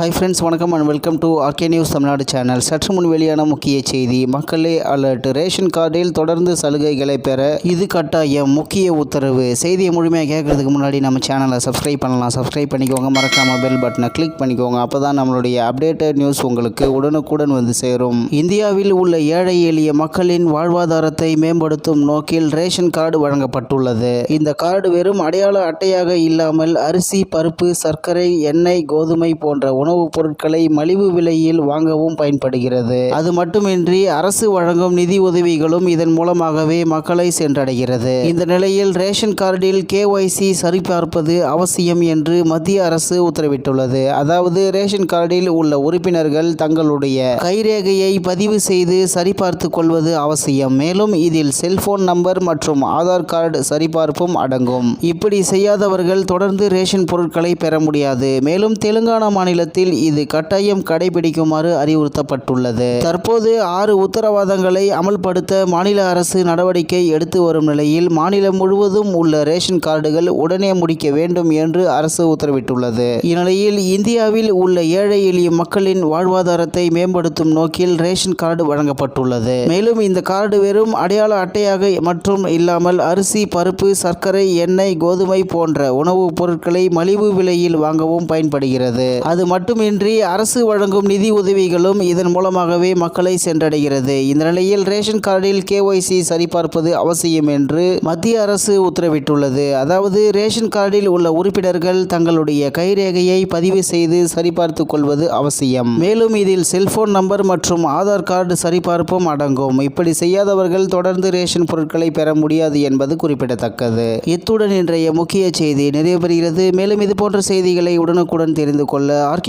Hi friends வணக்கம் and welcome to RK news Tamil Nadu channel சற்று முன் வெளியான முக்கிய செய்தி மக்களே அலர்ட் ரேஷன் கார்டில் தொடர்ந்து சலுகைகளை பெற இது கட்டாயம் முக்கிய உத்தரவு. செய்தியை முழுமையாக கேட்கறதுக்கு முன்னாடி நம்ம சேனலை சப்ஸ்கிரைப் பண்ணலாம். சப்ஸ்கிரைப் பண்ணிக்கோங்க. மறக்காம பெல் பட்டனை கிளிக் பண்ணிக்கோங்க. அப்போ தான் நம்மளுடைய அப்டேட்டட் நியூஸ் உங்களுக்கு உடனுக்குடன் வந்து சேரும். இந்தியாவில் உள்ள ஏழை எளிய மக்களின் வாழ்வாதாரத்தை மேம்படுத்தும் நோக்கில் ரேஷன் கார்டு வழங்கப்பட்டுள்ளது. இந்த கார்டு வெறும் அடையாள அட்டையாக இல்லாமல் அரிசி பருப்பு சர்க்கரை எண்ணெய் கோதுமை போன்ற உணவுப் பொருட்களை மலிவு விலையில் வாங்கவும் பயன்படுகிறது. அது மட்டுமின்றி அரசு வழங்கும் நிதி உதவிகளும் இதன் மூலமாகவே மக்களை சென்றடைகிறது. இந்த நிலையில் ரேஷன் கார்டில் கேஒய்சி சரிபார்ப்பது அவசியம் என்று மத்திய அரசு உத்தரவிட்டுள்ளது. அதாவது ரேஷன் கார்டில் உள்ள உறுப்பினர்கள் தங்களுடைய கைரேகையை பதிவு செய்து சரிபார்த்து கொள்வது அவசியம். மேலும் இதில் செல்போன் நம்பர் மற்றும் ஆதார் கார்டு சரிபார்ப்பும் அடங்கும். இப்படி செய்யாதவர்கள் தொடர்ந்து ரேஷன் பொருட்களை பெற முடியாது. மேலும் தெலுங்கானா மாநிலத்தில் இது கட்டாயம் கடைபிடிக்குமாறு அறிவுறுத்தப்பட்டுள்ளது. தற்போது ஆறு உத்தரவாதங்களை அமல்படுத்த மாநில அரசு நடவடிக்கை எடுத்து வரும் நிலையில் மாநிலம் முழுவதும் உள்ள ரேஷன் கார்டுகள் உடனே முடிக்க வேண்டும் என்று அரசு உத்தரவிட்டுள்ளது. இந்நிலையில் இந்தியாவில் உள்ள ஏழை எளிய மக்களின் வாழ்வாதாரத்தை மேம்படுத்தும் நோக்கில் ரேஷன் கார்டு வழங்கப்பட்டுள்ளது. மேலும் இந்த கார்டு வெறும் அடையாள அட்டையாக மற்றும் இல்லாமல் அரிசி பருப்பு சர்க்கரை எண்ணெய் கோதுமை போன்ற உணவுப் பொருட்களை மலிவு விலையில் வாங்கவும் பயன்படுகிறது. அது மட்டுமின்றி அரசு வழங்கும் நிதி உதவிகளும் இதன் மூலமாகவே மக்களை சென்றடைகிறது. இந்த நிலையில் ரேஷன் கார்டில் கேஒய்சி சரிபார்ப்பது அவசியம் என்று மத்திய அரசு உத்தரவிட்டுள்ளது. அதாவது ரேஷன் கார்டில் உள்ள உறுப்பினர்கள் தங்களுடைய கைரேகையை பதிவு செய்து சரிபார்த்து கொள்வது அவசியம். மேலும் இதில் செல்போன் நம்பர் மற்றும் ஆதார் கார்டு சரிபார்ப்பும் அடங்கும். இப்படி செய்யாதவர்கள் தொடர்ந்து ரேஷன் பொருட்களை பெற முடியாது என்பது குறிப்பிடத்தக்கது. இத்துடன் இன்றைய முக்கிய செய்தி நிறைவு பெறுகிறது மேலும் இது போன்ற செய்திகளை உடனுக்குடன் தெரிந்து கொள்ள ஆர்கே